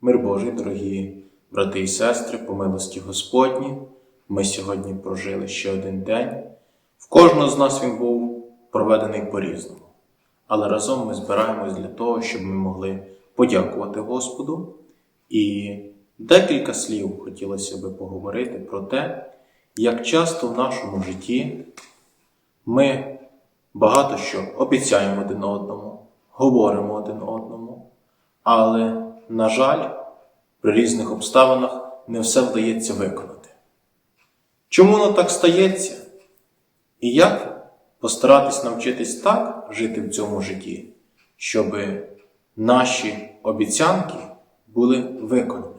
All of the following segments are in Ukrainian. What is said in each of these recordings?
Мир Божий, дорогі брати і сестри, по милості Господні, ми сьогодні прожили ще один день. В кожного з нас він був проведений по-різному. Але разом ми збираємось для того, щоб ми могли подякувати Господу. І декілька слів хотілося би поговорити про те, як часто в нашому житті ми багато що обіцяємо один одному, говоримо один одному, але, на жаль, при різних обставинах не все вдається виконати. Чому воно так стається? І як постаратись навчитись так жити в цьому житті, щоб наші обіцянки були виконані?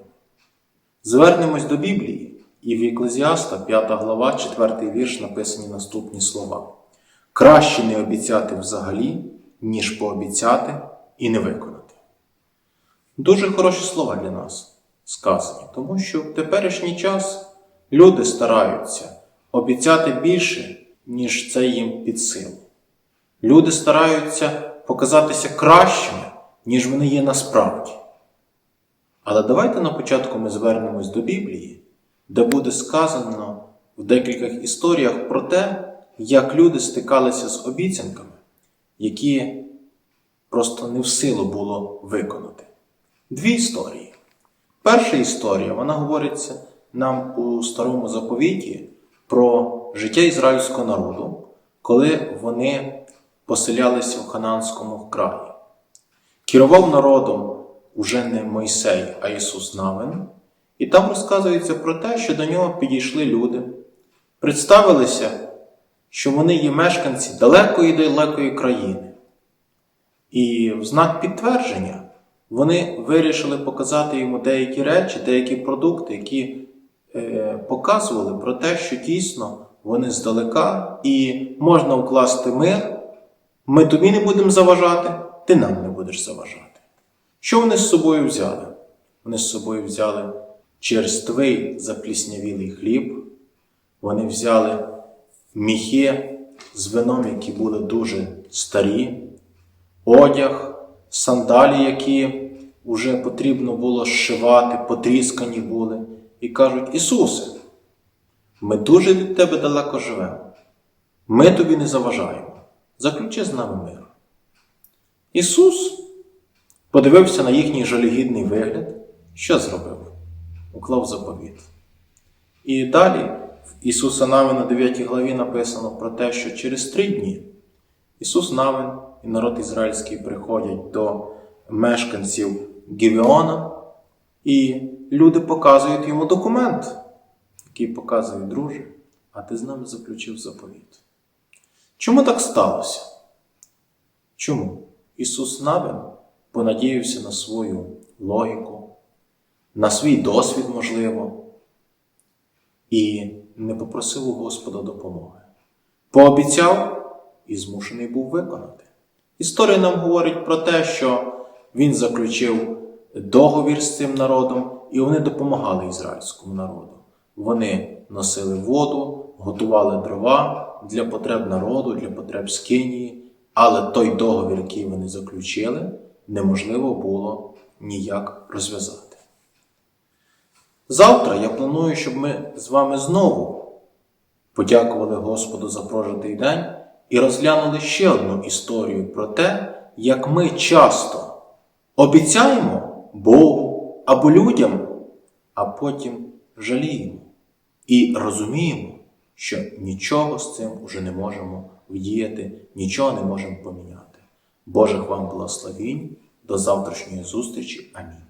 Звернемось до Біблії, і в Еклезіаста, 5 глава, 4 вірш написані наступні слова. Краще не обіцяти взагалі, ніж пообіцяти і не виконати. Дуже хороші слова для нас сказані, тому що в теперішній час люди стараються обіцяти більше, ніж це їм під силу. Люди стараються показатися кращими, ніж вони є насправді. Але давайте на початку ми звернемось до Біблії, де буде сказано в декількох історіях про те, як люди стикалися з обіцянками, які просто не в силу було виконати. Дві історії. Перша історія, вона говориться нам у старому заповіті про життя ізраїльського народу, коли вони поселялися в Хананському краї. Керував народом уже не Мойсей, а Ісус Навин, і там розказується про те, що до нього підійшли люди, представилися, що вони є мешканці далекої далекої країни. І в знак підтвердження вони вирішили показати йому деякі речі, деякі продукти, які е, показували про те, що дійсно вони здалека і можна вкласти мир. Ми тобі не будемо заважати, ти нам не будеш заважати. Що вони з собою взяли? Вони з собою взяли черствий запліснявілий хліб, вони взяли міхи з вином, які були дуже старі, одяг, сандалі, які вже потрібно було зшивати, потріскані були, і кажуть: Ісусе, ми дуже від Тебе далеко живемо. Ми тобі не заважаємо. Заключи з нами мир. Ісус подивився на їхній жалюгідний вигляд, що зробив? Уклав заповіт. І далі в Ісуса Навина 9 главі написано про те, що через три дні Ісус Навин і народ ізраїльський приходять до мешканців Гівеона, і люди показують йому документ, який показує, друже, а ти з нами заключив заповіт. Чому так сталося? Чому? Ісус Навин понадіявся на свою логіку, на свій досвід, можливо, і не попросив у Господа допомоги. Пообіцяв і змушений був виконати. Історія нам говорить про те, що він заключив договір з цим народом, і вони допомагали ізраїльському народу. Вони носили воду, готували дрова для потреб народу, для потреб Скинії, але той договір, який вони заключили, неможливо було ніяк розв'язати. Завтра я планую, щоб ми з вами знову подякували Господу за прожитий день і розглянули ще одну історію про те, як ми часто обіцяємо Богу або людям, а потім жаліємо і розуміємо, що нічого з цим уже не можемо вдіяти, нічого не можемо поміняти. Божих вам благословінь, до завтрашньої зустрічі. Амінь.